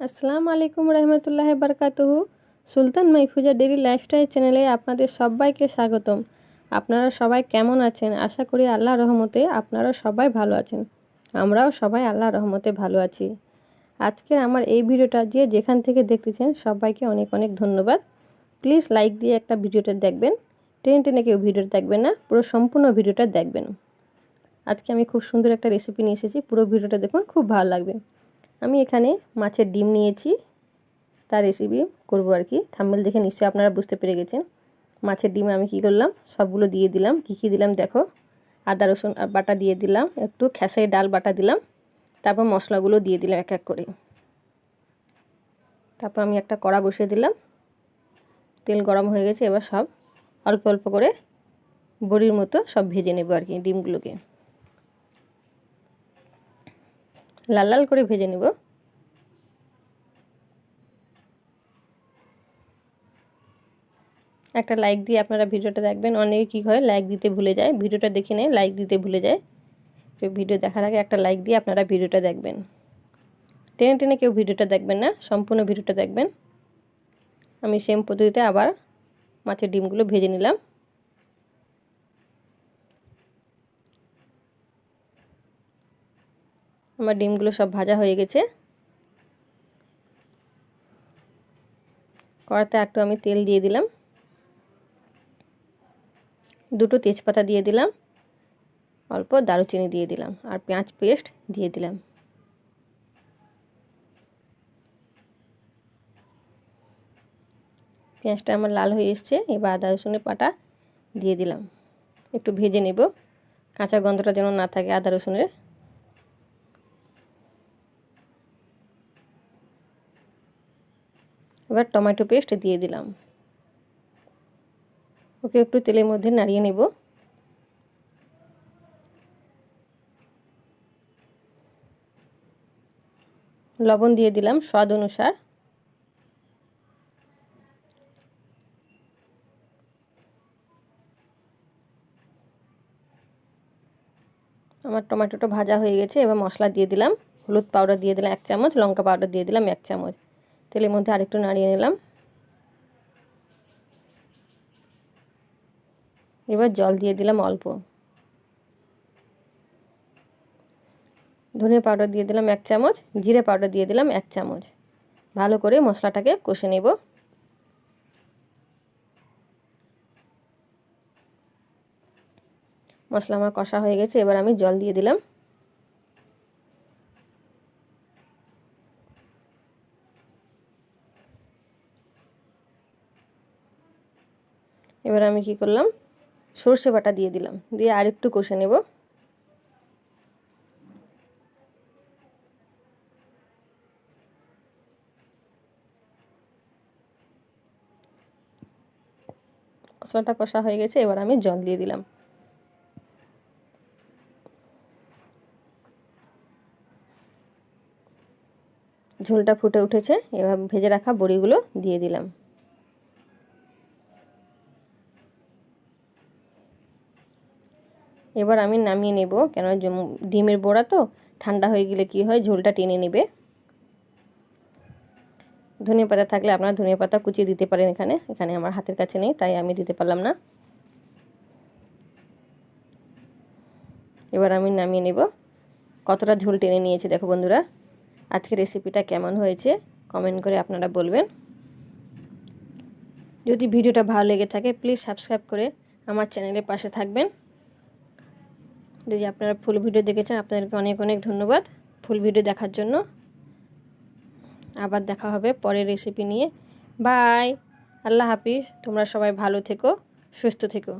আসসালামু আলাইকুম রহমতুল্লাহ বারকাতুহু। সুলতান মাইফুজা dairy lifestyle চ্যানেলে আপনাদের সবাইকে স্বাগতম। আপনারা সবাই কেমন আছেন? আশা করি আল্লাহ রহমতে আপনারা সবাই ভালো আছেন। আমরাও সবাই আল্লাহ রহমতে ভালো আছি। আজকে আমার এই ভিডিওটা যে যেখান থেকে দেখতেছেন সবাইকে অনেক অনেক ধন্যবাদ। প্লিজ লাইক দিয়ে একটা ভিডিওটা দেখবেন। টেনে টেনে কেউ ভিডিওটা দেখবেন না, পুরো সম্পূর্ণ ভিডিওটা দেখবেন। আজকে আমি খুব সুন্দর একটা রেসিপি নিয়ে এসেছি, পুরো ভিডিওটা দেখুন, খুব ভালো লাগবে। আমি এখানে মাছের ডিম নিয়েছি। তার রেসিপি করব আর কি। থাম্বেল দেখে নিশ্চয়ই আপনারা বুঝতে পেরে গেছেন। মাছের ডিম আমি কী করলাম? সবগুলো দিয়ে দিলাম। কী কী দিলাম দেখো? আদা, রসুন আর বাটা দিয়ে দিলাম। একটু খেসাই ডাল বাটা দিলাম। তারপর মশলাগুলো দিয়ে দিলাম এক এক করে। তারপর আমি একটা কড়া বসিয়ে দিলাম। তেল গরম হয়ে গেছে, এবার সব অল্প অল্প করে বড়ির মতো সব ভেজে নেব আর কি ডিমগুলোকে। লাল লাল করে ভেজে নেব। একটা লাইক দিয়ে আপনারা ভিডিওটা দেখবেন। অনেকে কী হয় লাইক দিতে ভুলে যায়। ভিডিওটা দেখে নেয় লাইক দিতে ভুলে যায়। তো ভিডিও দেখার আগে একটা লাইক দিয়ে আপনারা ভিডিওটা দেখবেন। টেনে টেনে কেউ ভিডিওটা দেখবেন না, সম্পূর্ণ ভিডিওটা দেখবেন। আমি সেম পদ্ধতিতে আবার মাছের ডিমগুলো ভেজে নিলাম। আমার ডিমগুলো সব ভাজা হয়ে গেছে। কড়াতে একটু আমি তেল দিয়ে দিলাম। দুটো তেজপাতা দিয়ে দিলাম। অল্প দারুচিনি দিয়ে দিলাম আর পেঁয়াজ পেস্ট দিয়ে দিলাম। পেঁয়াজটা আমার লাল হয়ে এসছে, এবার আদা রসুনের পাটা দিয়ে দিলাম। একটু ভেজে নেব। কাঁচা গন্ধটা যেন না থাকে আদা রসুনের। এবার টমেটো পেস্ট দিয়ে দিলাম। ওকে একটু তেলের মধ্যে নাড়িয়ে নেব। লবণ দিয়ে দিলাম স্বাদ অনুসার। আমার টমেটোটা ভাজা হয়ে গেছে, এবার মশলা দিয়ে দিলাম। হলুদ পাউডার দিয়ে দিলাম এক চামচ, লঙ্কা পাউডার দিয়ে দিলাম এক চামচ। তেলের মধ্যে আরেকটু নাড়িয়ে নিলাম। এবার জল দিয়ে দিলাম অল্প। ধনে পাউডার দিয়ে দিলাম এক চামচ, জিরে পাউডার দিয়ে দিলাম এক চামচ। ভালো করে মশলাটাকে কষে নেব। মশলা আমার কষা হয়ে গেছে, এবার আমি জল দিয়ে দিলাম। এবার আমি কি করলাম? সর্ষে বাটা দিয়ে দিলাম। দিয়ে আরেকটু কষে নেব। মশলাটা কষা হয়ে গেছে, এবার আমি জল দিয়ে দিলাম। ঝোলটা ফুটে উঠেছে, এবার ভেজে রাখা বড়িগুলো দিয়ে দিলাম। এবার আমি নামিয়ে নেব। কেন ডিমের বড়া তো, ঠান্ডা হয়ে গেলে কি হয়, ঝোলটা টেনে নেবে। ধনিয়া পাতা থাকলে আপনারা ধনিয়া পাতা কুচিয়ে দিতে পারেন এখানে। এখানে আমার হাতের কাছে নেই, তাই আমি দিতে পারলাম না। এবার আমি নামিয়ে নেব। কতটা ঝোল টেনে নিয়েছে দেখো বন্ধুরা। আজকে রেসিপিটা কেমন হয়েছে কমেন্ট করে আপনারা বলবেন। যদি ভিডিওটা ভালো লেগে থাকে প্লিজ সাবস্ক্রাইব করে আমার চ্যানেলের পাশে থাকবেন। যদি আপনারা ফুল ভিডিও দেখেছেন, আপনাদেরকে অনেক অনেক ধন্যবাদ ফুল ভিডিও দেখার জন্য। আবার দেখা হবে পরের রেসিপি নিয়ে। বাই আল্লাহ হাফিজ, তোমরা সবাই ভালো থেকো, সুস্থ থেকো।